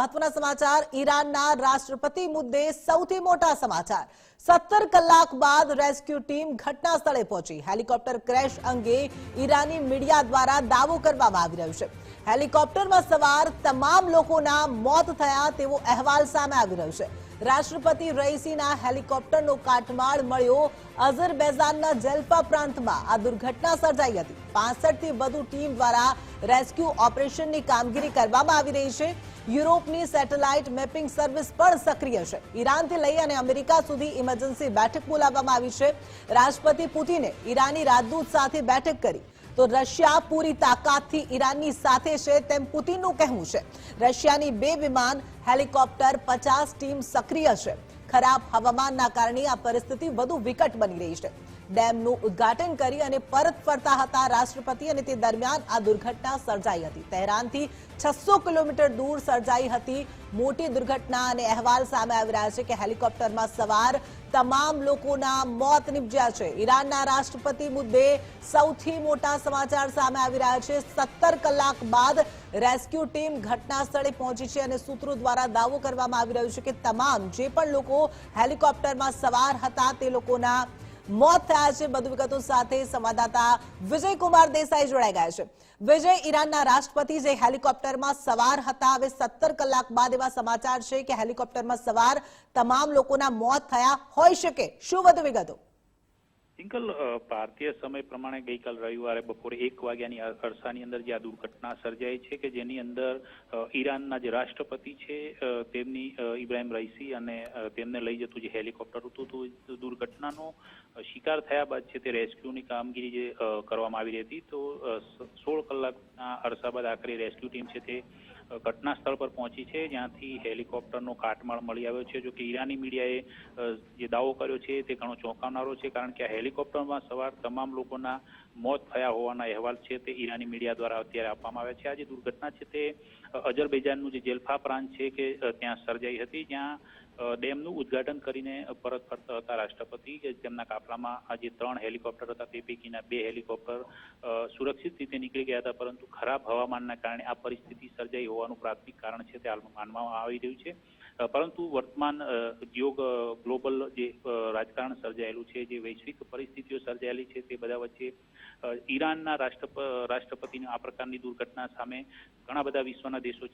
મહત્વના સમાચાર ઈરાનના રાષ્ટ્રપતિ મુદ્દે સૌથી મોટા સમાચાર. સત્તર કલાક બાદ રેસ્ક્યુ ટીમ ઘટના સ્થળે પહોંચી. હેલિકોપ્ટર ક્રેશ અંગે ઈરાની મીડિયા દ્વારા દાવો કરવામાં આવી રહ્યો છે. હેલિકોપ્ટરમાં સવાર તમામ લોકોના મોત થયા તેવો અહેવાલ સામે આવી રહ્યો છે. રાષ્ટ્રપતિ રઈસીના હેલિકોપ્ટરનો કાટમાળ મળ્યો અઝરબૈજાનના જેલ્પા પ્રાંતમાં. આ દુર્ઘટના સર્જાઈ હતી. 65 થી વધુ ટીમ દ્વારા રેસ્ક્યુ ઓપરેશનની કામગીરી કરવામાં આવી રહી છે. યુરોપની સેટેલાઇટ મેપિંગ સર્વિસ પણ સક્રિય છે. ઈરાનથી લઈ અને અમેરિકા સુધી ઇમરજન્સી બેઠક બોલાવવામાં આવી છે. રાષ્ટ્રપતિ પુતિને ઈરાની રાજદૂત સાથે બેઠક કરી. તો રશિયા પૂરી તાકાતથી ઈરાનની સાથે છે તેમ પુતિનનું કહેવું છે. રશિયાની બે વિમાન, હેલિકોપ્ટર પચાસ ટીમ સક્રિય છે. ખરાબ હવામાનના કારણે આ પરિસ્થિતિ વધુ વિકટ બની રહી છે. ડેમનું ઉદ્ઘાટન કરી અને પરત ફરતા હતા રાષ્ટ્રપતિ અને તે દરમિયાન આ દુર્ઘટના સર્જાઈ હતી. તહેરાનથી છસો કિલોમીટર દૂર સર્જાઈ હતી. મોટી દુર્ઘટના અને અહેવાલ સામે આવી રહ્યા છે કે હેલિકોપ્ટરમાં સવાર તમામ લોકોના મોત નિપજ્યા છે. ઈરાનના રાષ્ટ્રપતિ મુદ્દે સૌથી મોટા સમાચાર સામે આવી રહ્યા છે. સત્તર કલાક બાદ રેસ્ક્યુ ટીમ ઘટના સ્થળે પહોંચી છે અને સૂત્રો દ્વારા દાવો કરવામાં આવી રહ્યો છે કે તમામ જે પણ લોકો હેલિકોપ્ટરમાં સવાર હતા તે લોકોના મોત થયા છે. બધું વિગતો સાથે સંવાદદાતા વિજયકુમાર દેસાઈ જોડાઈ ગયા છે. વિજય, ઈરાનના રાષ્ટ્રપતિ જે હેલિકોપ્ટરમાં સવાર હતા, હવે સત્તર કલાક બાદ એવા સમાચાર છે કે હેલિકોપ્ટરમાં સવાર તમામ લોકોના મોત થયા હોઈ શકે. શું વધુ વિગતો? ટિંકલ ભારતીય સમય પ્રમાણે ગઈકાલ રવિવારે બપોરે એક વાગ્યાની અરસાની અંદર જે આ દુર્ઘટના સર્જાઈ છે કે જેની અંદર ઈરાનના જે રાષ્ટ્રપતિ છે તેમની ઇબ્રાહિમ રઈસી અને તેમને લઈ જતું જે હેલિકોપ્ટર હતું તો દુર્ઘટનાનો શિકાર થયા બાદ છે તે રેસ્ક્યુની કામગીરી જે કરવામાં આવી રહી હતી તો સોળ કલાકના અરસા બાદ આખરે રેસ્ક્યુ ટીમ છે તે ઘટના સ્થળ પર પહોંચી છે. જ્યાંથી હેલિકોપ્ટરનો કાટમાળ મળી આવ્યો છે. જો કે ઈરાની મીડિયાએ જે દાવો કર્યો છે તે ઘણો ચોંકાવનારો છે, કારણ કે આ હેલિકોપ્ટરમાં સવાર તમામ લોકોના મોત થયા હોવાના અહેવાલ છે તે ઈરાની મીડિયા દ્વારા અત્યારે આપવામાં આવ્યા છે. આ જે દુર્ઘટના છે તે અજરબૈજાનનું જે જેલ્ફા પ્રાંત છે કે ત્યાં સર્જાઈ હતી, જ્યાં ડેમનું ઉદ્ઘાટન કરીને પરત ફરતા હતા રાષ્ટ્રપતિ કે તેમના કાફલામાં આજે ત્રણ હેલિકોપ્ટર હતા. તે પૈકીના બે હેલિકોપ્ટર સુરક્ષિત રીતે નીકળી ગયા હતા પરંતુ ખરાબ હવામાનના કારણે આ પરિસ્થિતિ સર્જાઈ હોવાનું પ્રાથમિક કારણ છે તે હાલમાં માનવામાં આવી રહ્યું છે. પરંતુ વર્તમાન અ, યોગ ગ્લોબલ જે રાજકારણ સર્જાયેલું છે જે વૈશ્વિક પરિસ્થિતિઓ સર્જાયેલી છે તે બધા વચ્ચે ઈરાનના રાષ્ટ્રપ રાષ્ટ્રપતિની આ પ્રકારની દુર્ઘટના સામે ઘણા બધા વિશ્વના દેશો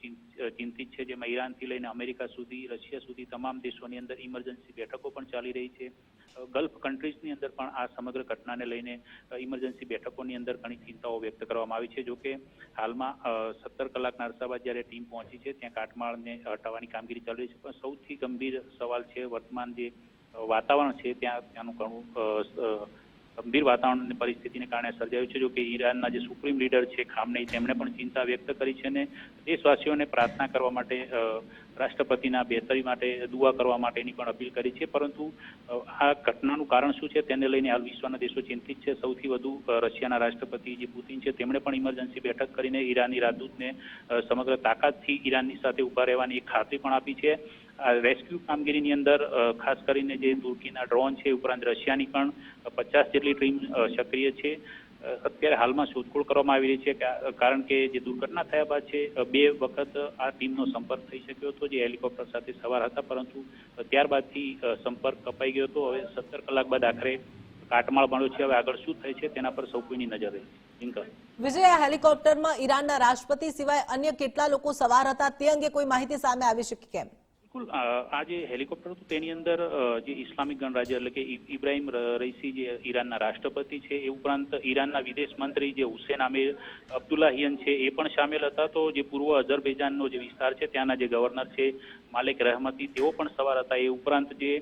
ચિંતિત છે. જેમાં ઈરાનથી લઈને અમેરિકા સુધી રશિયા સુધી તમામ દેશોની અંદર ઇમરજન્સી બેઠકો પણ ચાલી રહી છે. ગલ્ફ કન્ટ્રીઝની અંદર પણ આ સમગ્ર ઘટનાને લઈને ઇમરજન્સી બેઠકોની અંદર ઘણી ચિંતાઓ વ્યક્ત કરવામાં આવી છે. જોકે હાલમાં સત્તર કલાક અરસા બાદ જ્યારે ટીમ પહોંચી છે, ત્યાં કાટમાળને હટાવવાની કામગીરી ચાલી રહી છે. પણ સૌથી ગંભીર સવાલ છે, વર્તમાન જે વાતાવરણ છે, ત્યાં, ત્યાંનું ઘણું ગંભીર વાતાવરણની પરિસ્થિતિને કારણે સર્જાયું છે, જો કે ઈરાનના જે સુપ્રીમ લીડર છે ખામનેઈ તેમણે પણ ચિંતા વ્યક્ત કરી છે અને દેશવાસીઓને પ્રાર્થના કરવા માટે રાષ્ટ્રપતિના બેહતરી માટે દુઆ કરવા માટેની પણ અપીલ કરી છે. પરંતુ આ ઘટનાનું કારણ શું છે, તેને લઈને હાલ વિશ્વના દેશો ચિંતિત છે. સૌથી વધુ રશિયાના રાષ્ટ્રપતિ જે પુતિન છે, તેમણે પણ ઇમરજન્સી બેઠક કરીને ઈરાની રાજદૂતને સમગ્ર તાકાતથી ઈરાનની સાથે ઊભા રહેવાની એક ખાતરી પણ આપી છે. રેસ્ક્યુ કામગીરીની અંદર ખાસ કરીને જે તુર્કીના ડ્રોન છે ઉપરાંત રશિયાની પણ પચાસ જેટલી ટીમ સક્રિય છે. અત્યારે હાલમાં શોધખોળ કરવામાં આવી રહી છે કારણ કે જે દુર્ઘટના થયા બાદ છે બે વખત આ ટીમનો સંપર્ક થઈ શક્યો હતો, જે હેલિકોપ્ટર સાથે સવાર હતા, પરંતુ ત્યારબાદથી સંપર્ક કપાઈ ગયો હતો. હવે સત્તર કલાક બાદ આખરે કાટમાળ મળ્યો છે. હવે આગળ શું થાય છે, તેના પર સૌ કોઈની નજર રહી. છે વિજય, આ હેલિકોપ્ટરમાં ઈરાનના રાષ્ટ્રપતિ સિવાય અન્ય કેટલા લોકો સવાર હતા, તે અંગે કોઈ માહિતી સામે આવી શકે કેમ? બિલકુલ. આ જે હેલિકોપ્ટર હતું, તેની અંદર જે ઇસ્લામિક ગણરાજ્ય એટલે કે ઇબ્રાહિમ રઈસી જે ઈરાનના રાષ્ટ્રપતિ છે, એ ઉપરાંત ઈરાનના વિદેશ મંત્રી જે હુસેન આમિર અબ્દુલ્લાહિયન છે, એ પણ સામેલ હતા. તો જે પૂર્વ અઝરબૈજાનનો જે વિસ્તાર છે, ત્યાંના જે ગવર્નર છે, માલિક રહેમતી, તેઓ પણ સવાર હતા. એ ઉપરાંત જે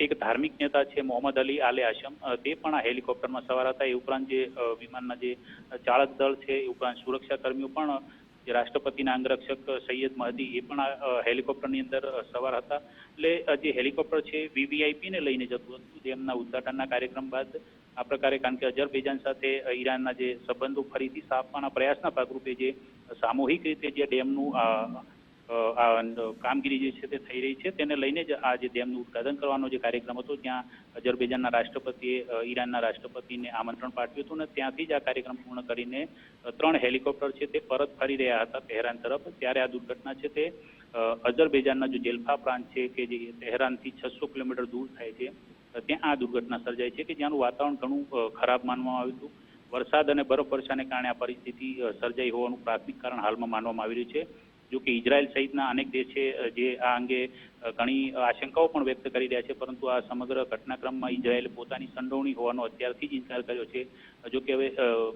એક ધાર્મિક નેતા છે, મોહમ્મદ અલી આલે આશમ તે પણ આ હેલિકોપ્ટરમાં સવાર હતા. એ ઉપરાંત જે વિમાનના જે ચાલક દળ છે, એ ઉપરાંત સુરક્ષા કર્મીઓ પણ જે રાષ્ટ્રપતિના અંગરક્ષક સૈયદ મહદી એ પણ આ હેલિકોપ્ટરની અંદર સવાર હતા. એટલે જે હેલિકોપ્ટર છે, વીવીઆઈપીને લઈને જતું હતું. જેમના ઉદ્ઘાટનના કાર્યક્રમ બાદ આ પ્રકારે, કારણ કે અજરબૈજાન સાથે ઈરાનના જે સંબંધો ફરીથી સ્થાપવાના પ્રયાસના ભાગરૂપે જે સામૂહિક રીતે જે ડેમનું કામગીરી જે છે તે થઈ રહી છે તેને લઈને જ આ જે ડેમનું ઉદ્ઘાટન કરવાનો જે કાર્યક્રમ હતો ત્યાં અજરબૈજાનના રાષ્ટ્રપતિએ ઈરાનના રાષ્ટ્રપતિને આમંત્રણ પાઠવ્યું હતું અને ત્યાંથી જ આ કાર્યક્રમ પૂર્ણ કરીને ત્રણ હેલિકોપ્ટર છે તે પરત ફરી રહ્યા હતા તહેરાન તરફ. ત્યારે આ દુર્ઘટના છે તે અ, જે જેલ્ફા પ્રાંત છે કે જે તહેરાનથી છસો કિલોમીટર દૂર થાય છે ત્યાં આ દુર્ઘટના સર્જાઈ છે કે જ્યાંનું વાતાવરણ ઘણું ખરાબ માનવામાં આવ્યું હતું. વરસાદ અને બરફવર્ષાને કારણે આ પરિસ્થિતિ સર્જાઈ હોવાનું પ્રાથમિક કારણ હાલમાં માનવામાં આવી રહ્યું છે. જો કે ઇઝરાયલ સહિતના અનેક દેશે જે આ અંગે ઘણી આશંકાઓ પણ વ્યક્ત કરી રહ્યા છે, પરંતુ આ સમગ્ર ઘટનાક્રમમાં ઇઝરાયેલે પોતાની સંડોવણી હોવાનો અત્યારથી જ ઇનકાર કર્યો છે. જો કે હવે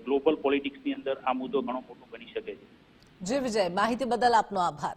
ગ્લોબલ પોલિટિક્સની અંદર આ મુદ્દો ઘણો મોટો બની શકે છે. જી વિજય, માહિતી બદલ આપનો આભાર.